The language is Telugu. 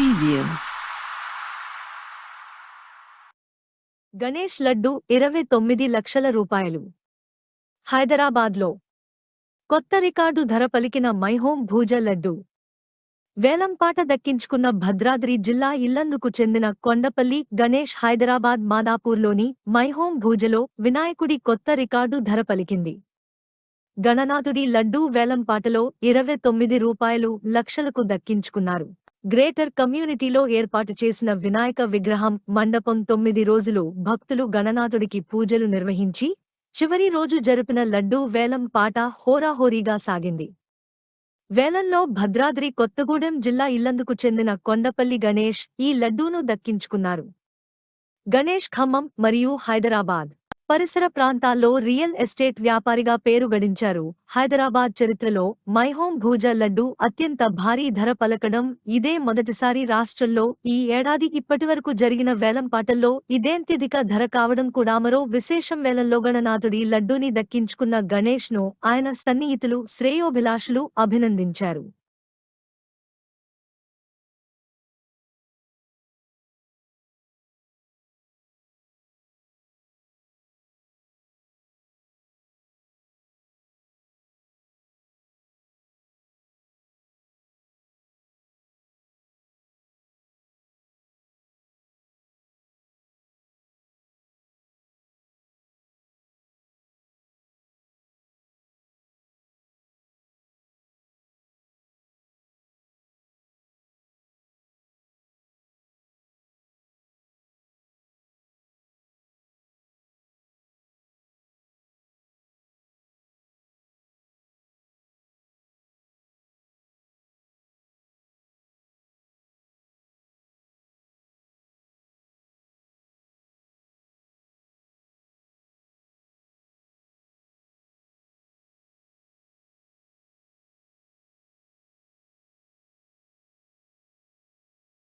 ప్రీవ్యూ గణేష్ లడ్డు ఇరవై తొమ్మిది లక్షల రూపాయలు. హైదరాబాద్లో. కొత్త రికార్డు ధర పలికిన మైహోం భూజ లడ్డు. వేలంపాట దక్కించుకున్న భద్రాద్రి జిల్లా ఇల్లందుకు చెందిన కొండపల్లి గణేష్ హైదరాబాద్ మాదాపూర్లోని మైహోం భూజలో వినాయకుడి కొత్త రికార్డు ధర పలికింది. గణనాథుడి లడ్డూ వేలంపాటలో ఇరవై తొమ్మిది రూపాయలు లక్షలకు దక్కించుకున్నారు. గ్రేటర్ కమ్యూనిటీలో ఏర్పాటు చేసిన వినాయక విగ్రహం మండపం తొమ్మిది రోజులు భక్తులు గణనాథుడికి పూజలు నిర్వహించి చివరి రోజు జరిపిన లడ్డూ వేలం పాట హోరాహోరీగా సాగింది. వేలంలో భద్రాద్రి కొత్తగూడెం జిల్లా ఇల్లందుకు చెందిన కొండపల్లి గణేష్ ఈ లడ్డూను దక్కించుకున్నారు. గణేష్ ఖమ్మం మరియు హైదరాబాద్. పరిసర ప్రాంతాల్లో రియల్ ఎస్టేట్ వ్యాపారిగా పేరు గడించారు. హైదరాబాద్ చరిత్రలో మైహోం భూజ లడ్డు అత్యంత భారీ ధర పలకడం ఇదే మొదటిసారి రాష్ట్రంలో ఈ ఏడాది ఇప్పటివరకు జరిగిన వేలంపాటల్లో ఇదేంత్యధిక ధర కావడం కూడా మరో విశేషం వేలంలో గణనాథుడి లడ్డూని దక్కించుకున్న గణేష్ను ఆయన సన్నిహితులు శ్రేయోభిలాషులు అభినందించారు.